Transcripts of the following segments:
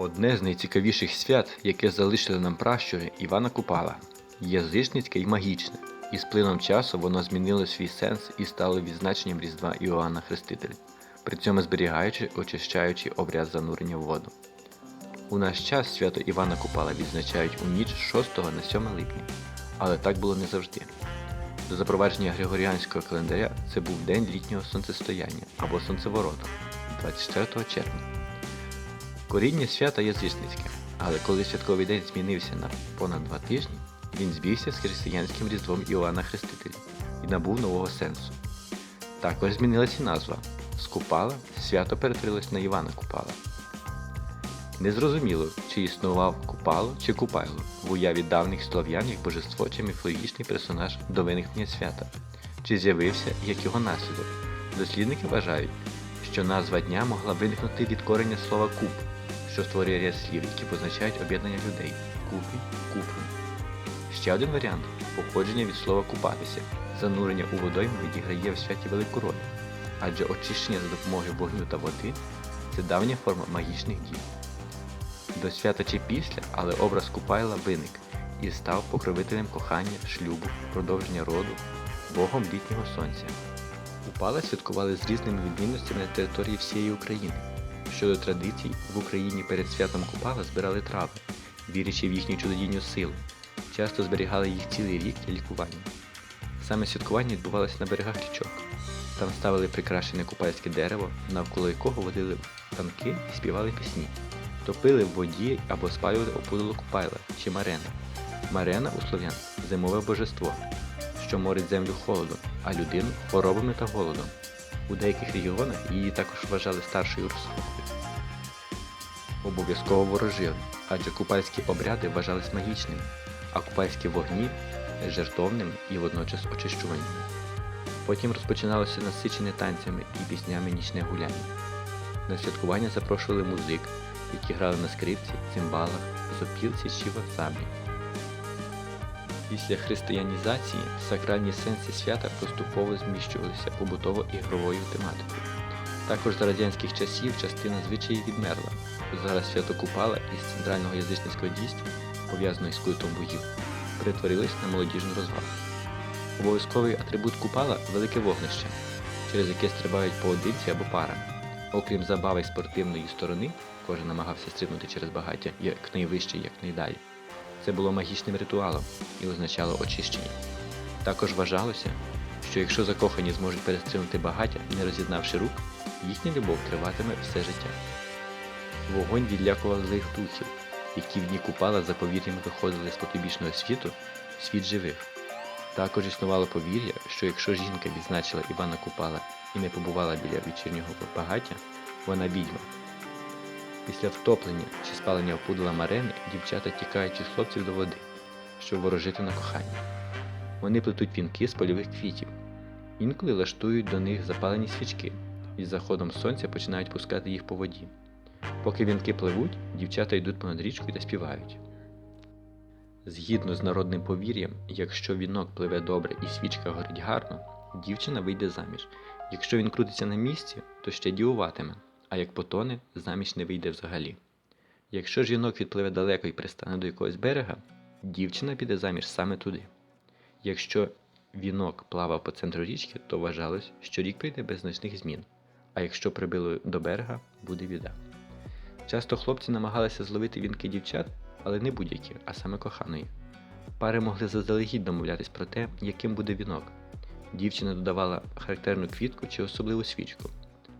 Одне з найцікавіших свят, яке залишили нам пращури Івана Купала, язичницьке і магічне, і з плином часу воно змінило свій сенс і стало відзначенням Різдва Іоанна Хрестителя, при цьому зберігаючи, очищаючи обряд занурення в воду. У наш час свято Івана Купала відзначають у ніч 6 на 7 липня, але так було не завжди. До запровадження Григоріанського календаря це був день літнього сонцестояння або сонцеворота 24 червня. Коріння свята язичницьке, але коли святковий день змінився на понад два тижні, він збігся з християнським різдвом Іоанна Хрестителя і набув нового сенсу. Також змінилася назва. З Купала свято перетворилось на Івана Купала. Незрозуміло, чи існував Купало чи Купайло в уяві давніх слов'ян як божество чи міфологічний персонаж до виникнення свята, чи з'явився як його наслідок. Дослідники вважають, що назва дня могла виникнути від корення слова куб, що створює ряд слів, які позначають об'єднання людей купі, купрум. Ще один варіант походження від слова купатися. Занурення у водойму відіграє в святі велику роль, адже очищення за допомогою вогню та води це давня форма магічних дій. До свята чи після, але образ Купайла виник і став покровителем кохання, шлюбу, продовження роду, богом літнього сонця. Купала святкували з різними відмінностями на території всієї України. Щодо традицій, в Україні перед святом Купала збирали трави, вірячи в їхню чудодійну силу, часто зберігали їх цілий рік для лікування. Саме святкування відбувалося на берегах річок. Там ставили прикрашене купальське дерево, навколо якого водили танки і співали пісні. Топили в воді або спалювали опудало купайла чи марена. Марена у слов'ян зимове божество, що морить землю холодом, а людину хворобами та голодом. У деяких регіонах її також вважали старшою розсудкою. Обов'язково ворожили, адже купальські обряди вважались магічними, а купальські вогні жертовними і водночас очищувальними. Потім розпочиналося насичене танцями і піснями нічне гуляння. На святкування запрошували музик, які грали на скрипці, цимбалах, сопілці чи васаблі. Після християнізації сакральні сенси свята поступово зміщувалися побутово-ігровою тематикою. Також за радянських часів частина звичаїв відмерла. Зараз свято Купала із центрального язичницького дійства, пов'язаного з культом богів, перетворилось на молодіжну розвагу. Обов'язковий атрибут Купала велике вогнище, через яке стрибають поодинці або парами. Окрім забави спортивної сторони, кожен намагався стрибнути через багаття як найвище, як найдалі. Це було магічним ритуалом і означало очищення. Також вважалося, що якщо закохані зможуть перестрибнути багаття, не роз'єднавши рук, їхня любов триватиме все життя. Вогонь відлякував злих духів, які в дні купала за повір'ями виходили з потойбічного світу світ живих. Також існувало повір'я, що якщо жінка відзначила Івана Купала і не побувала біля вечірнього багаття, вона відьма. Після втоплення чи спалення опудала марени дівчата тікають від хлопців до води, щоб ворожити на кохання. Вони плетуть вінки з польових квітів, інколи лаштують до них запалені свічки і з заходом сонця починають пускати їх по воді. Поки вінки пливуть, дівчата йдуть понад річкою та співають. Згідно з народним повір'ям, якщо вінок пливе добре і свічка горить гарно, дівчина вийде заміж. Якщо він крутиться на місці, то ще дівуватиме, а як потоне, заміж не вийде взагалі. Якщо ж вінок відпливе далеко і пристане до якогось берега, дівчина піде заміж саме туди. Якщо вінок плавав по центру річки, то вважалось, що рік прийде без значних змін, а якщо прибило до берега, буде біда. Часто хлопці намагалися зловити вінки дівчат, але не будь-які, а саме коханої. Пари могли заздалегідь домовлятись про те, яким буде вінок. Дівчина додавала характерну квітку чи особливу свічку.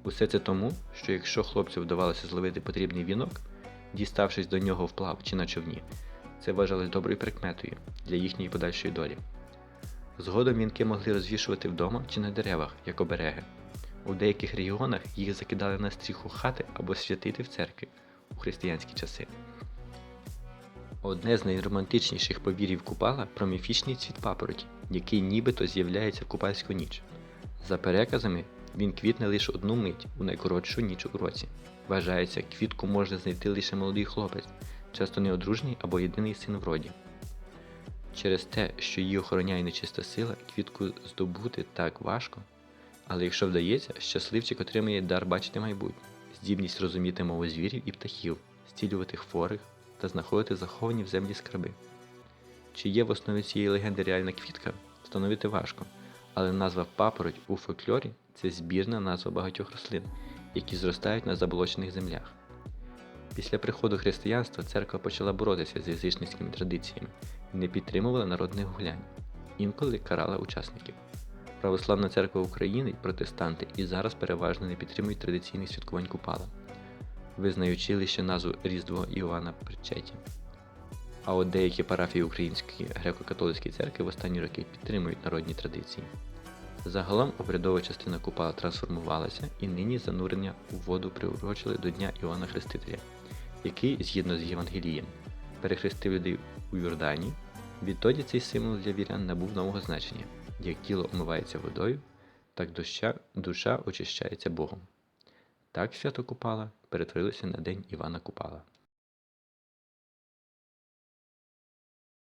Усе це тому, що якщо хлопцю вдавалося зловити потрібний вінок, діставшись до нього вплав чи на човні, це вважалось доброю прикметою для їхньої подальшої долі. Згодом вінки могли розвішувати вдома чи на деревах, як обереги. У деяких регіонах їх закидали на стріху хати або святити в церкві у християнські часи. Одне з найромантичніших повірів Купала про міфічний цвіт папороті, який нібито з'являється в купальську ніч. За переказами, він квітне лише одну мить у найкоротшу ніч у році. Вважається, квітку може знайти лише молодий хлопець, часто неодружній або єдиний син в роді. Через те, що її охороняє нечиста сила, квітку здобути так важко. Але якщо вдається, щасливчик отримує дар бачити майбутнє, здібність розуміти мову звірів і птахів, зцілювати хворих та знаходити заховані в землі скарби. Чи є в основі цієї легенди реальна квітка, встановити важко, але назва папороть у фольклорі це збірна назва багатьох рослин, які зростають на заболочених землях. Після приходу християнства церква почала боротися з язичницькими традиціями і не підтримувала народних гулянь, інколи карала учасників. Православна церква України, протестанти і зараз переважно не підтримують традиційних святкувань Купала, визнаючи лише назву Різдво Іоанна Причеті. А от деякі парафії Української греко-католицької церкви в останні роки підтримують народні традиції. Загалом обрядова частина Купала трансформувалася і нині занурення у воду приурочили до Дня Іоанна Хрестителя, який, згідно з Євангелієм, перехрестив людей у Йордані. Відтоді цей символ для вірян набув нового значення. Як тіло омивається водою, так душа, душа очищається Богом. Так свято Купала перетворилося на День Івана Купала.